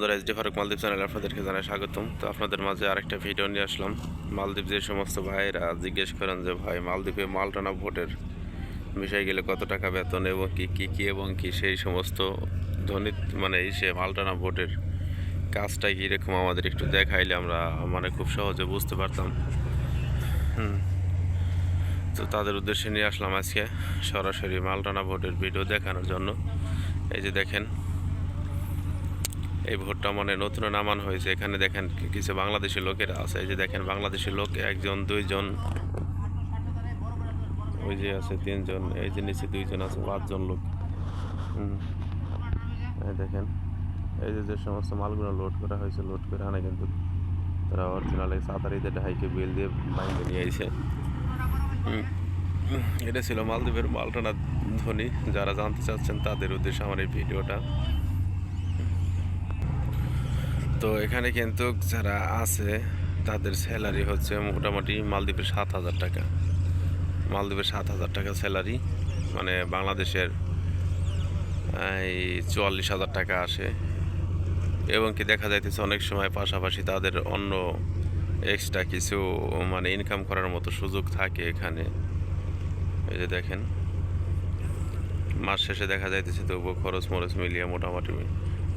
বন্ধুরা এসডি ফারুক মালদ্বীপ চ্যানেলে আপনাদেরকে জানাই স্বাগতম। তো আপনাদের মাঝে আরেকটা ভিডিও নিয়ে আসলাম। মালদ্বীপ যে সমস্ত ভাইয়েরা জিজ্ঞেস করেন যে, ভাই, মালদ্বীপে মালটানা ভোটের বিষয়ে গেলে কত টাকা বেতন এবং কি কি কি এবং কি সেই সমস্ত ধনী মানে এই সে মালটানা ভোটের কাজটা কীরকম আমাদের একটু দেখাইলে আমরা মানে খুব সহজে বুঝতে পারতাম। তো তাদের উদ্দেশ্যে নিয়ে আসলাম আজকে সরাসরি মালটানা ভোটের ভিডিও দেখানোর জন্য। এই যে দেখেন এই ভোটটা মানে নতুন নামানো হয়েছে। এখানে দেখেন কিছু বাংলাদেশি লোকেরা আছে। এই যে দেখেন বাংলাদেশি লোক, একজন, দুইজন, ওই যে আছে তিনজন, এই যে নিচে দুইজন আছে, পাঁচজন লোক। দেখেন, এই যে যে সমস্ত মালগুলো লোড করা হয়েছে লোড করে আনে কিন্তু তারা অরিজিনাল এই সাঁতারিতে হাইকে বিল দিয়ে বাইকে নিয়ে আইছে। এটা ছিল মালদ্বীপের মালটানা ধ্বনি। যারা জানতে চাচ্ছেন তাদের উদ্দেশ্যে আমার এই ভিডিওটা। তো এখানে কিন্তু যারা আছে, তাদের স্যালারি হচ্ছে মোটামুটি মালদ্বীপের সাত হাজার টাকা। মালদ্বীপের সাত হাজার টাকা স্যালারি মানে বাংলাদেশের এই চুয়াল্লিশ হাজার টাকা আসে। এবং কি দেখা যাইতেছে অনেক সময় পাশাপাশি তাদের অন্য এক্সট্রা কিছু মানে ইনকাম করার মতো সুযোগ থাকে এখানে। এই যে দেখেন, মাস শেষে দেখা যাইতেছে তবুও খরচ মরচ মিলিয়ে মোটামুটি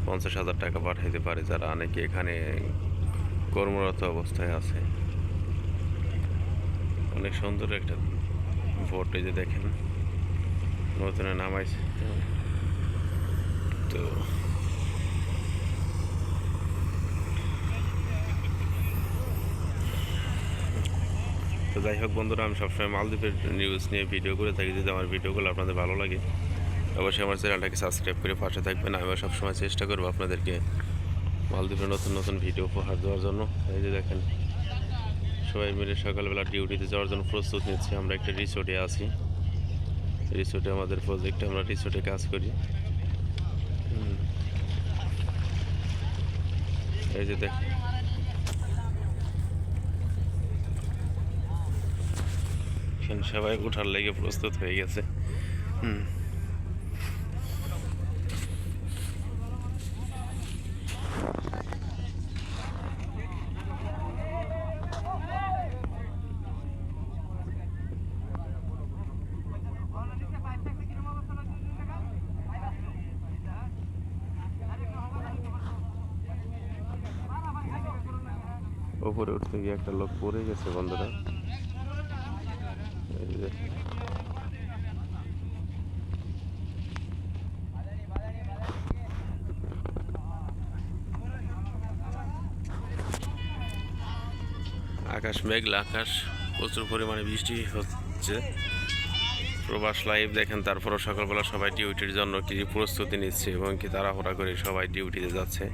পঞ্চাশ হাজার টাকা পাঠাইতে পারে যারা, অনেকে এখানে কর্মরত অবস্থায় আছে। অনেক সুন্দর একটা ভোট যে দেখেন, নতুন নামাইছে। তো তো যাই হোক বন্ধুরা, আমি সবসময় মালদ্বীপের নিউজ নিয়ে ভিডিও করে থাকি। যদি আমার ভিডিওগুলো আপনাদের ভালো লাগে অবশ্যই আমার চ্যানেলটাকে সাবস্ক্রাইব করে পাশে থাকবেন। আমি সবসময় চেষ্টা করব আপনাদেরকে মালদ্বীপের নতুন নতুন ভিডিও উপহার দেওয়ার জন্য। এই যে দেখেন, সবাই মিলে সকালবেলা ডিউটিতে যাওয়ার জন্য প্রস্তুত নিচ্ছি। আমরা একটা রিসোর্টে আছি। রিসোর্টে আমাদের প্রজেক্টে আমরা রিসোর্টে কাজ করি। এই যে দেখ এখানে সবাই উঠার লেগে প্রস্তুত হয়ে গেছে। হুম। উপরে উঠতে গিয়ে একটা লোক পড়ে গেছে, বন্ধুরা। আকাশ মেঘলা, আকাশ প্রচুর পরিমাণে বৃষ্টি হচ্ছে। প্রবাস লাইভ দেখেন, তারপরও সকালবেলা সবাই ডিউটির জন্য কি প্রস্তুতি নিচ্ছে এবং কি তাড়াহুড়া করে সবাই ডিউটিতে যাচ্ছে।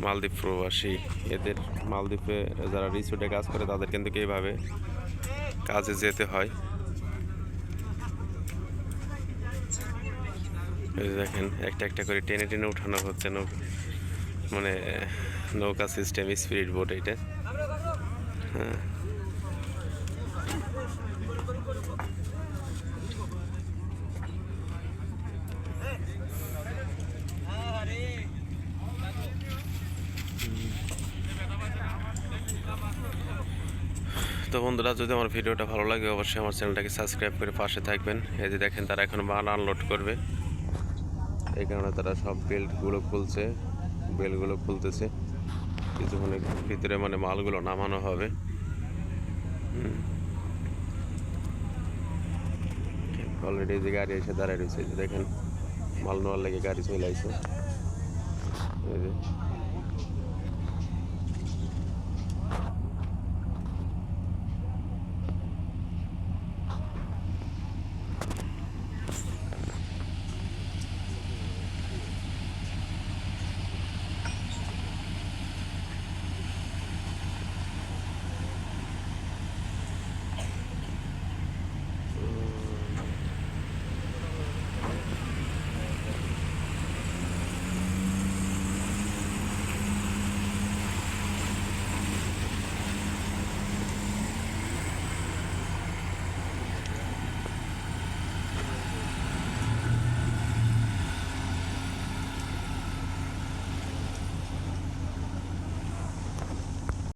মালদ্বীপ প্রবাসী। এদের মালদ্বীপে যারা রিসোর্টে কাজ করে, তাদের কিন্তু এইভাবে কাজে যেতে হয়। দেখেন, একটা একটা করে টেনে টেনে উঠানো হচ্ছে মানে নৌকা সিস্টেম স্পিরিট বোট এটা। হ্যাঁ। তো বন্ধুরা, যদি আমার ভিডিওটা ভালো লাগে, অবশ্যই আমার চ্যানেলটাকে সাবস্ক্রাইব করে পাশে থাকবেন। এই যে দেখেন, তারা এখন মাল আনলোড করবে। এই কারণে তারা সব বেল্টগুলো খুলছে, বেলগুলো খুলতেছে। কিছুক্ষণের ভিতরে মানে মালগুলো নামানো হবে। অলরেডি যে গাড়ি এসে দাঁড়ায় রয়েছে দেখেন, মাল নেওয়ার লেগে গাড়ি চলে যে।